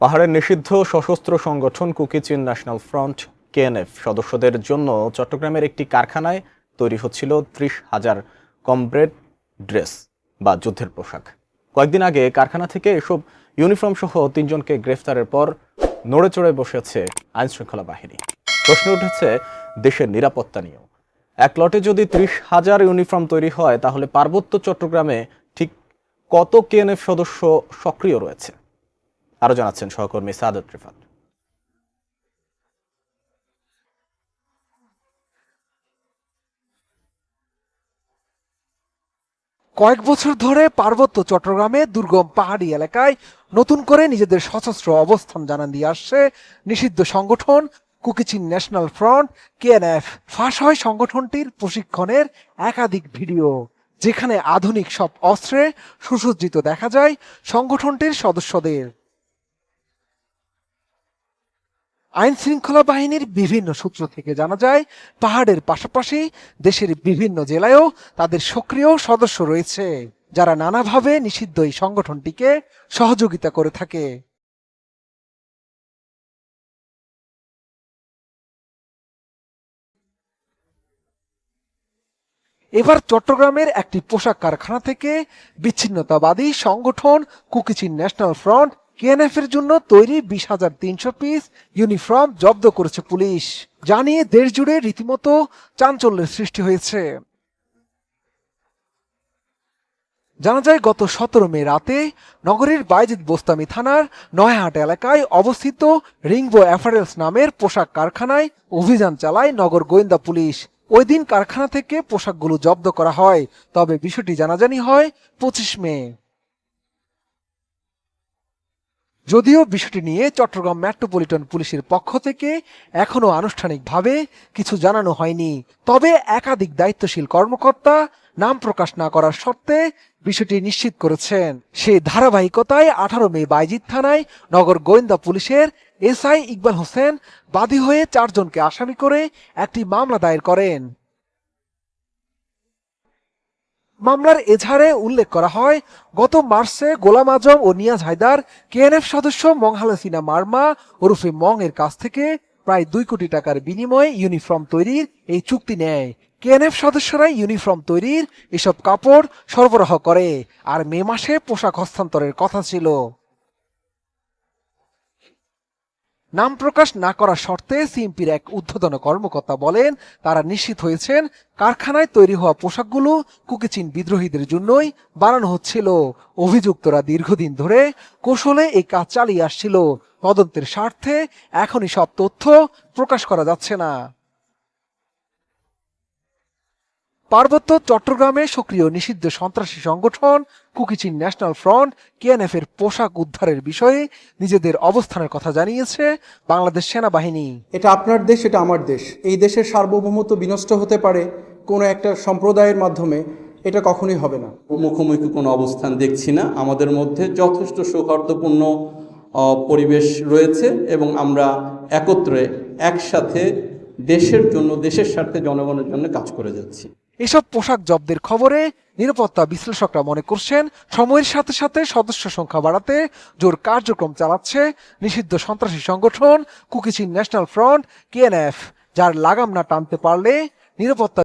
পাহাড়ের নিষিদ্ধ সশস্ত্র সংগঠন কুকিচিন ন্যাশনাল ফ্রন্ট, কেএনএফ, সদস্যদের জন্য চট্টগ্রামের একটি কারখানায় তৈরি হচ্ছিল ত্রিশ হাজার কমব্রেড ড্রেস বা যুদ্ধের পোশাক। কয়েকদিন আগে কারখানা থেকে এসব ইউনিফর্ম সহ তিনজনকে গ্রেফতারের পর নড়ে চড়ে বসেছে আইনশৃঙ্খলা বাহিনী। প্রশ্ন উঠেছে, দেশের নিরাপত্তা নিয়েও। এক লটে যদি ত্রিশ হাজার ইউনিফর্ম তৈরি হয়, তাহলে পার্বত্য চট্টগ্রামে ঠিক কত কেএনএফ সদস্য সক্রিয় রয়েছে? আরও জানাচ্ছেন সহকর্মী সাদত রিফাত। কয়েক বছর ধরে পার্বত্য চট্টগ্রামে দুর্গম পাহাড়ি এলাকায় নতুন করে নিজেদের সশস্ত্র অবস্থান জানান দিয়ে আসছে নিষিদ্ধ সংগঠন কুকিচিন ন্যাশনাল ফ্রন্ট, কেএনএফ। ফাঁস হয় সংগঠনটির প্রশিক্ষণের একাধিক ভিডিও। যেখানে আধুনিক সব অস্ত্রে সুসজ্জিত দেখা যায় সংগঠনটির সদস্যদের। আইন শৃঙ্খলা বাহিনীর বিভিন্ন সূত্র থেকে জানা যায়, পাহাড়ের পাশাপাশি দেশের বিভিন্ন জেলায়ও তাদের সক্রিয় সদস্য রয়েছে, যারা নানাভাবে নিষিদ্ধ এই সংগঠনটিকে সহযোগিতা করে থাকে। এবার চট্টগ্রামের একটি পোশাক কারখানা থেকে বিচ্ছিন্নতাবাদী সংগঠন কুকিচিন ন্যাশনাল ফ্রন্ট কেএনএফ এর জন্য তৈরি বিশ হাজার তিনশো পিস ইউনিফর্ম জব্দ করেছে পুলিশ, জানিয়ে দেশ জুড়ে রীতিমতো চাঞ্চল্যের সৃষ্টি হয়েছে। জানা যায়, গত সতেরো মে রাতে নগরীর বাইজিদ বোস্তামি থানার নয়াহাট এলাকায় অবস্থিত রিংবো অ্যাফারেলস নামের পোশাক কারখানায় অভিযান চালায় নগর গোয়েন্দা পুলিশ। ওই দিন কারখানা থেকে পোশাকগুলো জব্দ করা হয়, তবে বিষয়টি জানাজানি হয় পঁচিশ মে। যদিও বিষয়টি নিয়ে চট্টগ্রাম মেট্রোপলিটন পুলিশের পক্ষ থেকে এখনও আনুষ্ঠানিকভাবে কিছু জানানো হয়নি। তবে একাধিক দায়িত্বশীল কর্মকর্তা নাম প্রকাশ না করার শর্তে বিষয়টি নিশ্চিত করেছেন। সেই ধারাবাহিকতায় আঠারো মে বাইজিৎ থানায় নগর গোয়েন্দা পুলিশের এসআই ইকবাল হোসেন বাদী হয়ে চারজনকে আসামি করে একটি মামলা দায়ের করেন। মামলার এজাহারে উল্লেখ করা হয়, গত মার্চে গোলাম আজম ও নিয়াজ হায়দার কেএনএফ সদস্য মংহালাসিনা মার্মা ওরফে মং এর কাছ থেকে প্রায় দুই কোটি টাকার বিনিময়ে ইউনিফর্ম তৈরির এই চুক্তি নেয়। কেএনএফ সদস্যরাই ইউনিফর্ম তৈরির এসব কাপড় সরবরাহ করে, আর মে মাসে পোশাক হস্তান্তরের কথা ছিল। নাম প্রকাশ না করার শর্তে সিএমপির এক উদ্বোধন কর্মকর্তা বলেন, তারা নিশ্চিত হয়েছেন কারখানায় তৈরি হওয়া পোশাকগুলো কুকিচিন বিদ্রোহীদের জন্যই বানানো হচ্ছিল। অভিযুক্তরা দীর্ঘদিন ধরে কৌশলে এই কাজ চালিয়ে আসছিল। তদন্তের স্বার্থে এখনই সব তথ্য প্রকাশ করা যাচ্ছে না। পার্বত্য চট্টগ্রামে সক্রিয় নিষিদ্ধ সন্ত্রাসী সংগঠন কুকিচিন ন্যাশনাল ফ্রন্ট কেএনএফ এর পোশাক উদ্ধারের বিষয়ে নিজেদের অবস্থানের কথা জানিয়েছে বাংলাদেশ সেনাবাহিনী। এটা আপনার দেশ এটা আমার দেশ। এই দেশের সার্বভৌমত্ব বিনষ্ট হতে পারে কোনো একটা সম্প্রদায়ের মাধ্যমে এটা কখনোই হবে না। মুখোমুখি কোনো অবস্থান দেখছি না। আমাদের মধ্যে যথেষ্ট সৌহার্দ্যপূর্ণ পরিবেশ রয়েছে এবং আমরা একত্রে একসাথে দেশের জন্য দেশের স্বার্থে জনগণের জন্য কাজ করে যাচ্ছি। এসব পোশাক জব্দের খবরে নিরাপত্তা বিশ্লেষকরা মনে করছেন, সময়ের সাথে সাথে সদস্য সংখ্যা বাড়াতে জোর কার্যক্রম চালাচ্ছে নিষিদ্ধ সন্ত্রাসী সংগঠন কুকিচিন ন্যাশনাল ফ্রন্ট, কেএনএফ, যার লাগাম না টানতে পারলে নিরাপত্তা